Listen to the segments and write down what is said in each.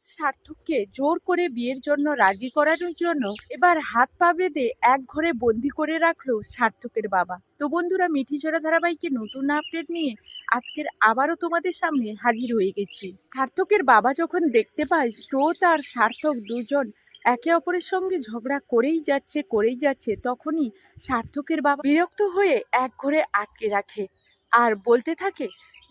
স্রোত সার্থককে জোর করে বিয়ের জন্য রাজি করানোর জন্য এবার হাত পা বেঁধে এক ঘরে বন্দি করে রাখল সার্থকের বাবা। তো বন্ধুরা মিঠি চড়া ধারাবাহিকে নতুন আপডেট নিয়ে আজকের আবারও তোমাদের সামনে হাজির হয়ে গেছি। সার্থকের বাবা যখন দেখতে পায় স্রোত আর সার্থক দুজন একে অপরের সঙ্গে ঝগড়া করেই যাচ্ছে করেই যাচ্ছে, তখনই সার্থকের বাবা বিরক্ত হয়ে এক ঘরে আটকে রাখে। আর বলতে থাকে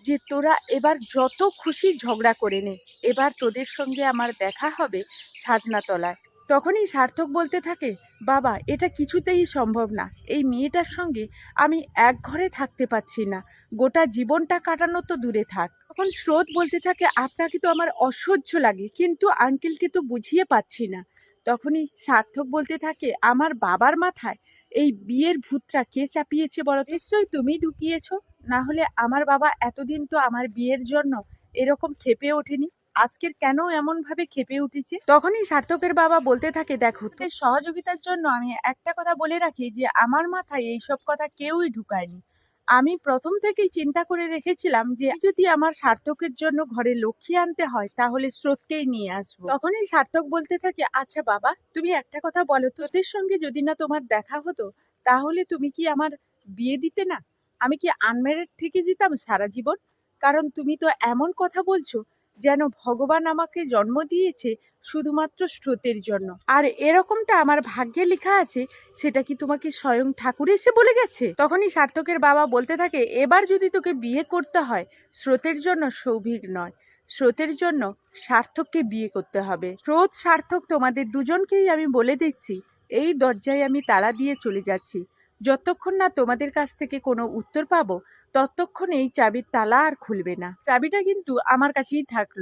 যে তোরা এবার যত খুশি ঝগড়া করে নে, এবার তোদের সঙ্গে আমার দেখা হবে সাজনাতলায় তখনই সার্থক বলতে থাকে, বাবা, এটা কিছুতেই সম্ভব না। এই মেয়েটার সঙ্গে আমি এক ঘরে থাকতে পারছি না। গোটা জীবনটা কাটানো তো দূরে থাক। তখন স্রোত বলতে থাকে, আপনাকে তো আমার অসহ্য লাগে, কিন্তু আঙ্কেলকে তো বুঝিয়ে পাচ্ছি না। তখনই সার্থক বলতে থাকে, আমার বাবার মাথায় এই বিয়ের ভূতটা কে চাপিয়েছে তো? নিশ্চয়ই তুমি ঢুকিয়েছো। না হলে আমার বাবা এতদিন তো আমার বিয়ের জন্য এরকম খেপে ওঠেনি। আজকের কেন এমন ভাবে খেপে উঠেছে? তখনই সার্থকের বাবা বলতে থাকে দেখো তোর সহযোগিতার জন্য আমি একটা কথা বলে রাখি যে আমার মাথায় এইসব কথা কেউই ঢুকায়নি। আমি প্রথম থেকেই চিন্তা করে রেখেছিলাম যে যদি আমার সার্থকের জন্য ঘরে লক্ষ্মী আনতে হয় তাহলে স্রোতকেই নিয়ে আসব। তখনই সার্থক বলতে থাকে আচ্ছা বাবা তুমি একটা কথা বলো তোদের সঙ্গে যদি না তোমার দেখা হতো তাহলে তুমি কি আমার বিয়ে দিতে না? আমি কি আনম্যারিড থেকে যেতাম সারা জীবন? কারণ তুমি তো এমন কথা বলছো যেন ভগবান আমাকে জন্ম দিয়েছে শুধুমাত্র স্রোতের জন্য। আর এরকমটা আমার ভাগ্যে লেখা আছে, সেটা কি তোমাকে স্বয়ং ঠাকুর এসে বলে গেছে? তখনই সার্থকের বাবা বলতে থাকে, এবার যদি তোকে বিয়ে করতে হয়, স্রোতের জন্য সৌভিক নয়। স্রোতের জন্য সার্থককে বিয়ে করতে হবে। স্রোত, সার্থক তোমাদের দুজনকেই আমি বলে দিচ্ছি। এই দরজায় আমি তালা দিয়ে চলে যাচ্ছি। যতক্ষণ না তোমাদের কাছ থেকে কোনো উত্তর পাবো, ততক্ষণ এই চাবির তালা আর খুলবে না। চাবিটা কিন্তু আমার কাছেই থাকল।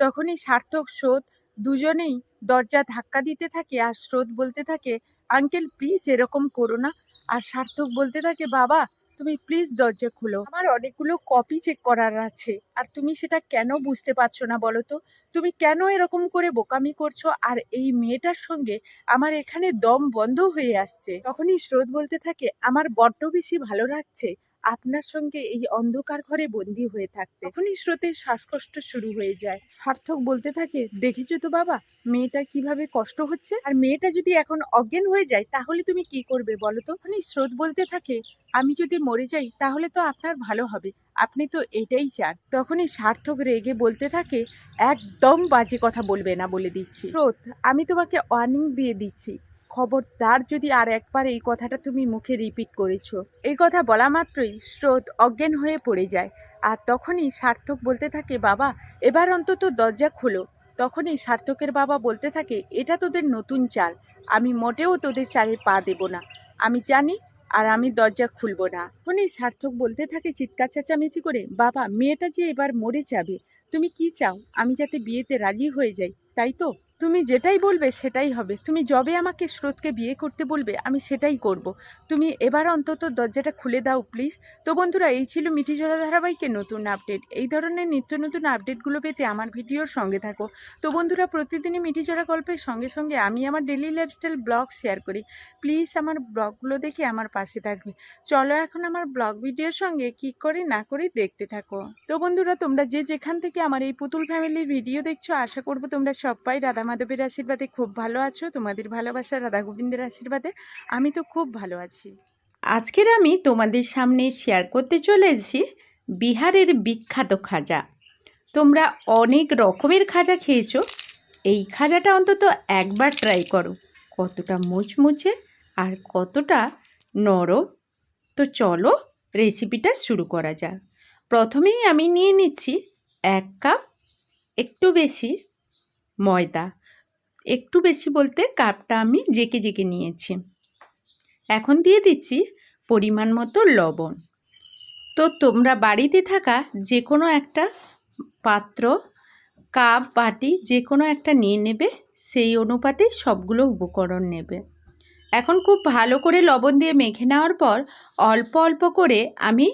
তখনই সার্থক স্রোত দুজনেই দরজা ধাক্কা দিতে থাকে আর স্রোত বলতে থাকে, আঙ্কেল প্লিজ এরকম করো না। আর সার্থক বলতে থাকে, বাবা, তুমি প্লিজ দরজা খুলো। আমার অনেকগুলো কপি চেক করার আছে। আর তুমি সেটা কেন বুঝতে পারছ না বলো তো? তুমি কেন এরকম করে বোকামি করছ? আর এই মেয়েটার সঙ্গে আমার এখানে দম বন্ধ হয়ে আসছে। তখনই স্রোত বলতে থাকে, আমার বড্ড বেশি ভালো লাগছে। আপনার সঙ্গে এই অন্ধকার ঘরে বন্দি হয়ে থাকতে তখনই স্রোতের শ্বাসকষ্ট শুরু হয়ে যায়। সার্থক বলতে থাকে, দেখেছ তো বাবা, মেয়েটা কীভাবে কষ্ট হচ্ছে? আর মেয়েটা যদি এখন অজ্ঞান হয়ে যায়, তাহলে তুমি কি করবে বলো তো? তখনই স্রোত বলতে থাকে, আমি যদি মরে যাই, তাহলে তো আপনার ভালো হবে। আপনি তো এটাই চান। তখনই সার্থক রেগে বলতে থাকে, একদম বাজে কথা বলবে না বলে দিচ্ছি। স্রোত, আমি তোমাকে ওয়ার্নিং দিয়ে দিচ্ছি। খবরদার যদি আর একবার এই কথাটা তুমি মুখে রিপিট করেছ। এই কথা বলা মাত্রই স্রোত অজ্ঞান হয়ে পড়ে যায়। আর তখনই সার্থক বলতে থাকে, বাবা, এবার অন্তত দরজা খোলো। তখনই সার্থকের বাবা বলতে থাকে, এটা তোদের নতুন চাল। আমি মোটেও তোদের চালে পা দেব না। আমি জানি আর আমি দরজা খুলব না। তখনই সার্থক বলতে থাকে চিৎকার চেঁচামেচি করে, বাবা, মেয়েটা যে এবার মরে যাবে, তুমি কি চাও? আমি যাতে বিয়েতে রাজি হয়ে যাই, তাই তো? তুমি যেটাই বলবে সেটাই হবে তুমি যবে আমাকে স্রোতকে বিয়ে করতে বলবে, আমি সেটাই করব। তুমি এবার অন্তত দরজাটা খুলে দাও প্লিজ তো বন্ধুরা, এই ছিল মিঠি জোড়া ধারাবাহিকের নতুন আপডেট এই ধরনের নিত্য নতুন আপডেটগুলো পেতে আমার ভিডিওর সঙ্গে থাকো। তো বন্ধুরা, প্রতিদিনই মিঠি জোড়া গল্পের সঙ্গে সঙ্গে আমি আমার ডেলি লাইফস্টাইল ব্লগ শেয়ার করি। প্লিজ আমার ব্লগগুলো দেখে আমার পাশে থাকবে। চলো এখন আমার ব্লগ ভিডিওর সঙ্গে কি করে, না করে দেখতে থাকো। তো বন্ধুরা, তোমরা যে যেখান থেকে আমার এই পুতুল ফ্যামিলির ভিডিও দেখছ, আশা করব তোমরা সবাই রাধা মাধবের আশীর্বাদে খুব ভালো আছো। তোমাদের ভালোবাসা রাধা গোবিন্দের আশীর্বাদে। আমি তো খুব ভালো আছি। আজকের আমি তোমাদের সামনে শেয়ার করতে চলে এসেছি বিহারের বিখ্যাত খাজা। তোমরা অনেক রকমের খাজা খেয়েছো। এই খাজাটা অন্তত একবার ট্রাই করো। কতটা মুচমুচে আর কতটা নরম। তো চলো রেসিপিটা শুরু করা যাক। প্রথমেই আমি নিয়ে নিচ্ছি এক কাপ একটু বেশি ময়দা। একটু বেশি বলতে কাপটা আমি জেকে জেকে নিয়েছি। এখন দিয়ে দিচ্ছি পরিমাণ মতো লবণ। তো তোমরা বাড়িতে থাকা যে কোনো একটা পাত্র, কাপ, বাটি যে কোনো একটা নিয়ে নেবে, সেই অনুপাতে সবগুলো উপকরণ নেবে। এখন খুব ভালো করে লবণ দিয়ে মেখে নেওয়ার পর অল্প অল্প করে আমি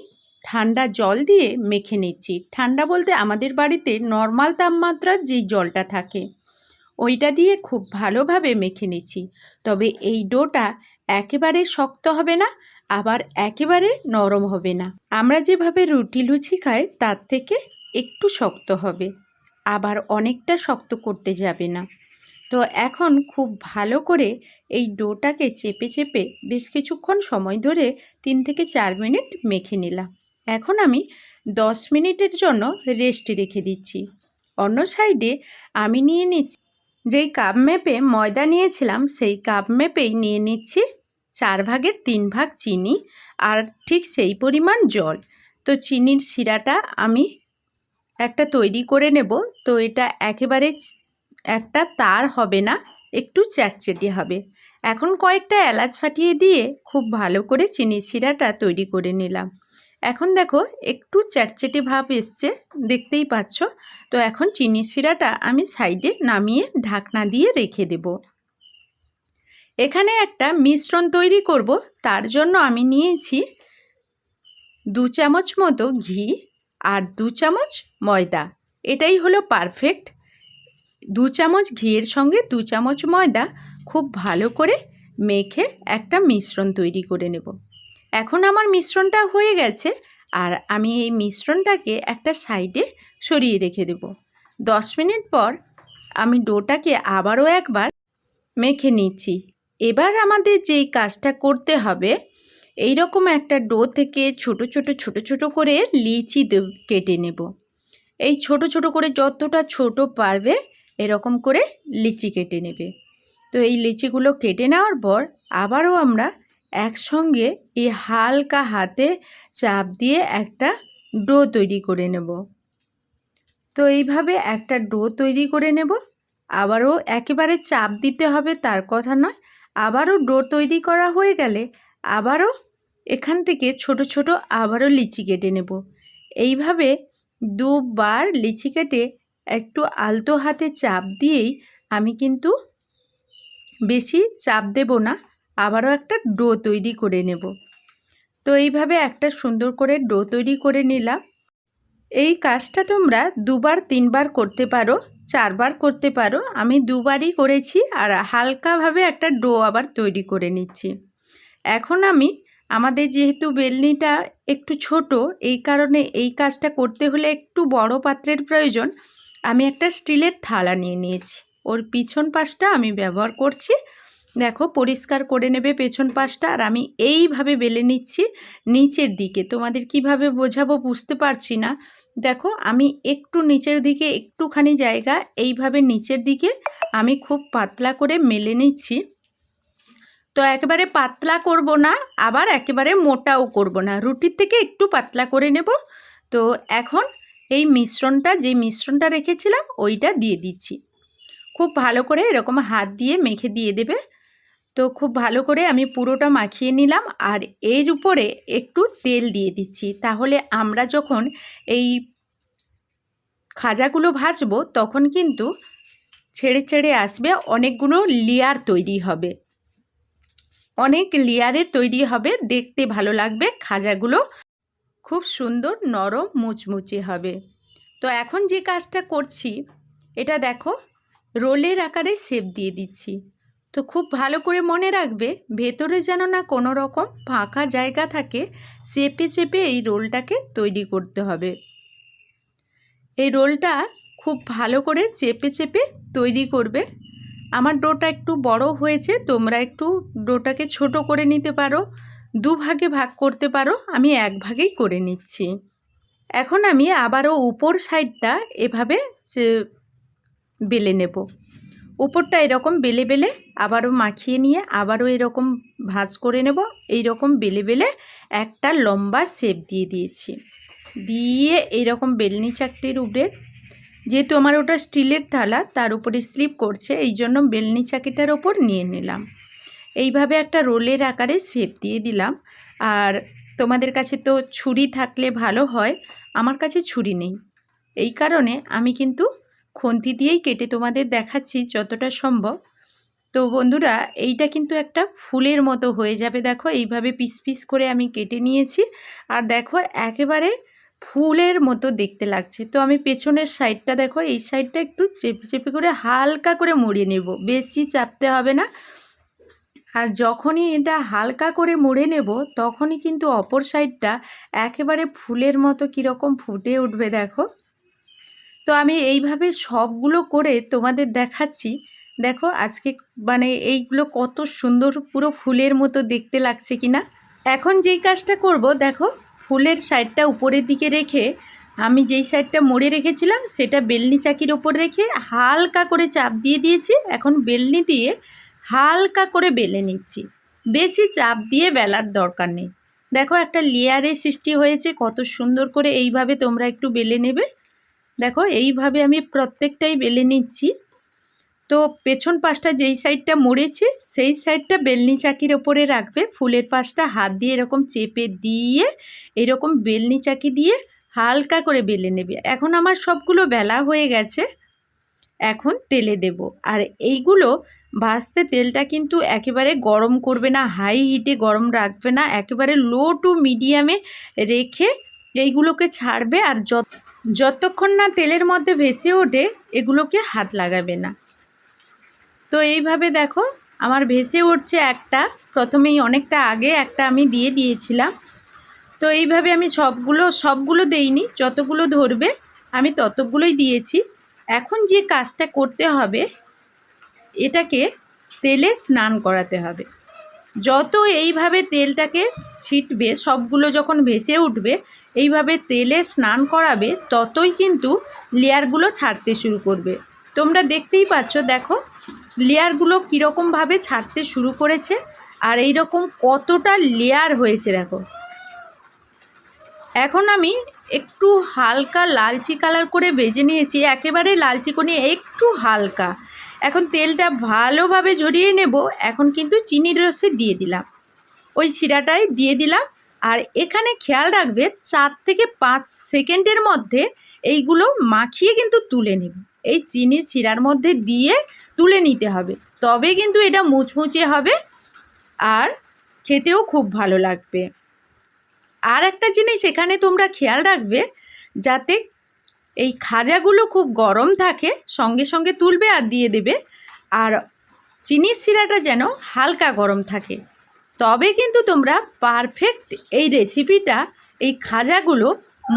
ঠান্ডা জল দিয়ে মেখে নিচ্ছি। ঠান্ডা বলতে আমাদের বাড়িতে নর্মাল তাপমাত্রার যেই জলটা থাকে, ওইটা দিয়ে খুব ভালোভাবে মেখে নিচ্ছি। তবে এই ডোটা একেবারে শক্ত হবে না, আবার একেবারে নরম হবে না। আমরা যেভাবে রুটি লুচি খাই, তার থেকে একটু শক্ত হবে, আবার অনেকটা শক্ত করতে যাবে না। তো এখন খুব ভালো করে এই ডোটাকে চেপে চেপে বেশ কিছুক্ষণ সময় ধরে তিন থেকে চার মিনিট মেখে নিলাম। এখন আমি দশ মিনিটের জন্য রেস্ট রেখে দিচ্ছি। অন্য সাইডে আমি নিয়ে নিচ্ছি, যেই কাপ মেপে ময়দা নিয়েছিলাম, সেই কাপ মেপেই নিয়ে নিচ্ছি। চার ভাগের তিন ভাগ চিনি আর ঠিক সেই পরিমাণ জল। তো চিনির শিরাটা আমি একটা তৈরি করে নেব। তো এটা একেবারে একটা তার হবে না, একটু চ্যাটচেটে হবে। এখন কয়েকটা এলাচ ফাটিয়ে দিয়ে খুব ভালো করে চিনির শিরাটা তৈরি করে নিলাম। এখন দেখো একটু চ্যাটচেটে ভাব এসছে, দেখতেই পাচ্ছ? তো এখন চিনির শিরাটা আমি সাইডে নামিয়ে ঢাকনা দিয়ে রেখে দেব। এখানে একটা মিশ্রণ তৈরি করব। তার জন্য আমি নিয়েছি দু চামচ মতো ঘি আর দু চামচ ময়দা। এটাই হলো পারফেক্ট দু চামচ ঘিয়ের সঙ্গে দু চামচ ময়দা খুব ভালো করে মেখে একটা মিশ্রণ তৈরি করে নেব। এখন আমার মিশ্রণটা হয়ে গেছে আর আমি এই মিশ্রণটাকে একটা সাইডে সরিয়ে রেখে দেব। দশ মিনিট পর আমি ডোটাকে আবারও একবার মেখে নিচ্ছি। এবার আমাদের যেই কাজটা করতে হবে এই রকম একটা ডো থেকে ছোট ছোট ছোট ছোট করে লিচি কেটে নেব। এই ছোট ছোট করে যতটা ছোট পারবে, এরকম করে লিচি কেটে নেবে। তো এই লিচিগুলো কেটে নেওয়ার পর আবারও আমরা একসঙ্গে এই হালকা হাতে চাপ দিয়ে একটা ডো তৈরি করে নেব। তো এইভাবে একটা ডো তৈরি করে নেব। আবারও একেবারে চাপ দিতে হবে তার কথা নয় আবারও ডো তৈরি করা হয়ে গেলে আবারও এখান থেকে ছোট ছোট আবারও লিচি কেটে নেব। এইভাবে দুবার লিচি কেটে একটু আলতো হাতে চাপ দিয়েই আমি কিন্তু বেশি চাপ দেব না, আবারও একটা ডো তৈরি করে নেব। তো এইভাবে একটা সুন্দর করে ডো তৈরি করে নিলাম। এই কাজটা তোমরা দুবার, তিনবার করতে পারো। চারবার করতে পারো। আমি দুবারই করেছি আর হালকাভাবে একটা ডো আবার তৈরি করে নিচ্ছি। এখন আমি, আমাদের যেহেতু বেলনিটা একটু ছোট, এই কারণে এই কাজটা করতে হলে একটু বড় পাত্রের প্রয়োজন, আমি একটা স্টিলের থালা নিয়ে নিয়েছি। ওর পিছন পাশটা আমি ব্যবহার করছি। দেখো, পরিষ্কার করে নেবে পেছন পাশটা আর আমি এইভাবে বেলে নিচ্ছি নিচের দিকে। তোমাদের কীভাবে বোঝাবো বুঝতে পারছি না। দেখো, আমি একটু নিচের দিকে একটুখানি জায়গা, এইভাবে নিচের দিকে আমি খুব পাতলা করে মেলে নিচ্ছি। তো একেবারে পাতলা করব না, আবার একেবারে মোটাও করব না। রুটির থেকে একটু পাতলা করে নেব। তো এখন এই মিশ্রণটা, যে মিশ্রণটা রেখেছিলাম, ওইটা দিয়ে দিচ্ছি। খুব ভালো করে এরকম হাত দিয়ে মেখে দিয়ে দেবে। তো খুব ভালো করে আমি পুরোটা মাখিয়ে নিলাম আর এর উপরে একটু তেল দিয়ে দিচ্ছি। তাহলে আমরা যখন এই খাজাগুলো ভাজবো তখন কিন্তু ছেড়ে ছেড়ে আসবে, অনেকগুলো লেয়ার তৈরি হবে। অনেক লেয়ারের তৈরি হবে, দেখতে ভালো লাগবে, খাজাগুলো খুব সুন্দর নরম মুচমুচে হবে। তো এখন যে কাজটা করছি, এটা দেখো, রোলের আকারে শেপ দিয়ে দিচ্ছি। তো খুব ভালো করে মনে রাখবে, ভেতরে যেন না কোনো রকম ফাঁকা জায়গা থাকে, চেপে চেপে এই রোলটাকে তৈরি করতে হবে। এই রোলটা খুব ভালো করে চেপে চেপে তৈরি করবে। আমার ডোটা একটু বড় হয়েছে, তোমরা একটু ডোটাকে ছোট করে নিতে পারো দু ভাগে ভাগ করতে পারো, আমি এক ভাগেই করে নিচ্ছি। এখন আমি আবারও উপর সাইডটা এভাবে বেলে নেব। উপরটা এরকম বেলে বেলে আবারও মাখিয়ে নিয়ে আবারও এরকম ভাজ করে নেব। এই রকম বেলে বেলে একটা লম্বা শেপ দিয়ে দিয়েছি। দিয়ে এইরকম বেলনি চাকতির উপরে, যেহেতু আমার ওটা স্টিলের থালা, তার উপরে স্লিপ করছে, এই জন্য বেলনি চাকিটার ওপর নিয়ে নিলাম। এইভাবে একটা রোলের আকারে শেপ দিয়ে দিলাম। আর তোমাদের কাছে তো ছুরি থাকলে ভালো হয়, আমার কাছে ছুরি নেই। এই কারণে আমি কিন্তু খন্তি দিয়েই কেটে তোমাদের দেখাচ্ছি যতটা সম্ভব। তো বন্ধুরা, এইটা কিন্তু একটা ফুলের মতো হয়ে যাবে, দেখো। এইভাবে পিস পিস করে আমি কেটে নিয়েছি। আর দেখো, একেবারে ফুলের মতো দেখতে লাগছে। তো আমি পেছনের সাইডটা, দেখো, এই সাইডটা একটু চেপে চেপে করে হালকা করে মুড়িয়ে নেব। বেশি চাপতে হবে না। আর যখনই এটা হালকা করে মুড়ে নেব, তখনই কিন্তু অপর সাইডটা একেবারে ফুলের মতো কীরকম ফুটে উঠবে, দেখো। তো আমি এইভাবে সবগুলো করে তোমাদের দেখাচ্ছি। দেখো আজকে মানে এইগুলো কত সুন্দর পুরো ফুলের মতো দেখতে লাগছে কি না এখন যেই কাজটা করব, দেখো ফুলের সাইডটা উপরের দিকে রেখে আমি যেই সাইডটা মোড়ে রেখেছিলাম, সেটা বেলনি চাকির ওপর রেখে হালকা করে চাপ দিয়ে দিয়েছি। এখন বেলনি দিয়ে হালকা করে বেলে নিচ্ছি। বেশি চাপ দিয়ে বেলার দরকার নেই। দেখো একটা লেয়ারের সৃষ্টি হয়েছে, কত সুন্দর করে এইভাবে তোমরা একটু বেলে নেবে। দেখো, এইভাবে আমি প্রত্যেকটাই বেলে নিচ্ছি। তো পেছন পাশটা যেই সাইডটা মরেছে সেই সাইডটা বেলনি চাকির ওপরে রাখবে। ফুলের পাশটা হাত দিয়ে এরকম চেপে দিয়ে, এরকম বেলনি চাকি দিয়ে হালকা করে বেলে নেবে। এখন আমার সবগুলো বেলা হয়ে গেছে, এখন তেলে দেব। আর এইগুলো ভাজতে তেলটা কিন্তু একেবারে গরম করবে না, হাই হিটে গরম রাখবে না, একেবারে লো টু মিডিয়ামে রেখে এইগুলোকে ছাড়বে। আর যত যতক্ষণ না তেলের মধ্যে ভেসে ওঠে, এগুলোকে হাত লাগাবে না। তো এইভাবে দেখো, আমার ভেসে উঠছে একটা, প্রথমেই অনেকটা আগে একটা আমি দিয়ে দিয়েছিলাম। তো এইভাবে আমি সবগুলো সবগুলো দেইনি, যতগুলো ধরবে, আমি ততগুলোই দিয়েছি। এখন যে কাজটা করতে হবে, এটাকে তেলে স্নান করাতে হবে। যত এইভাবে তেলটাকে ছিটবে, সবগুলো যখন ভেসে উঠবে এইভাবে তেলে স্নান করাবে, ততই কিন্তু লেয়ারগুলো ছাড়তে শুরু করবে। তোমরা দেখতেই পাচ্ছ, দেখো, লেয়ারগুলো কীরকমভাবে ছাড়তে শুরু করেছে আর এই রকম কতটা লেয়ার হয়েছে, দেখো। এখন আমি একটু হালকা লালচি কালার করে ভেজে নিয়েছি, একেবারে লালচি করে একটু হালকা। এখন তেলটা ভালোভাবে ঝরিয়ে নেব, এখন কিন্তু চিনির রসে দিয়ে দিলাম। ওই শিরাটাই দিয়ে দিলাম আর এখানে খেয়াল রাখবে চার থেকে পাঁচ সেকেন্ডের মধ্যে এইগুলো মাখিয়ে কিন্তু তুলে নেব। এই চিনির শিরার মধ্যে দিয়ে তুলে নিতে হবে। তবে কিন্তু এটা মুচমুচে হবে আর খেতেও খুব ভালো লাগবে। আর একটা জিনিস এখানে তোমরা খেয়াল রাখবে, যাতে এই খাজাগুলো খুব গরম থাকে, সঙ্গে সঙ্গে তুলবে আর দিয়ে দেবে। আর চিনির শিরাটা যেন হালকা গরম থাকে। তবে কিন্তু তোমরা পারফেক্ট এই রেসিপিটা এই খাজাগুলো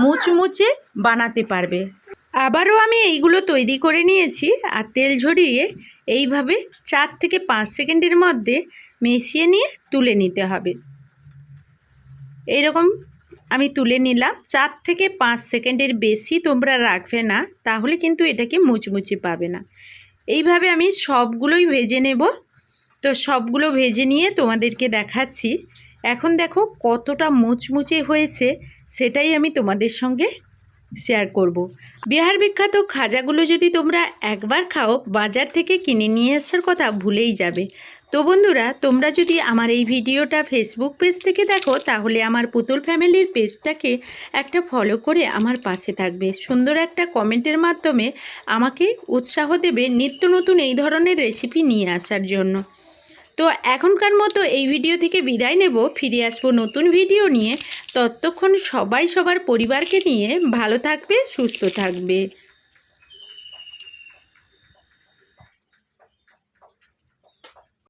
মুচমুচে বানাতে পারবে। আবারও আমি এইগুলো তৈরি করে নিয়েছি আর তেল ঝরিয়ে এইভাবে চার থেকে পাঁচ সেকেন্ডের মধ্যে মিশিয়ে নিয়ে তুলে নিতে হবে। এইরকম আমি তুলে নিলাম। চার থেকে পাঁচ সেকেন্ডের বেশি তোমরা রাখবে না, তাহলে কিন্তু এটাকে মুচমুচে পাবে না। এইভাবে আমি সবগুলোই ভেজে নেব। তো সবগুলো ভেজে নিয়ে তোমাদেরকে দেখাচ্ছি। এখন দেখো কতটা মুচমুচে হয়েছে, সেটাই আমি তোমাদের সঙ্গে শেয়ার করব। বিহার বিখ্যাত খাজাগুলো যদি তোমরা একবার খাও, বাজার থেকে কিনে নিয়ে আসার কথা ভুলেই যাবে। তো বন্ধুরা, তোমরা যদি আমার এই ভিডিওটা ফেসবুক পেজ থেকে দেখো, তাহলে আমার পুতুল ফ্যামিলির পেজটাকে একটা ফলো করে আমার পাশে থাকবে। সুন্দর একটা কমেন্টের মাধ্যমে আমাকে উৎসাহ দেবে নিত্য নতুন এই ধরনের রেসিপি নিয়ে আসার জন্য। তো এখনকার মতো এই ভিডিও থেকে বিদায় নেব। ফিরে আসব নতুন ভিডিও নিয়ে। ততক্ষণ সবাই সবার পরিবারকে নিয়ে ভালো থাকবে, সুস্থ থাকবে।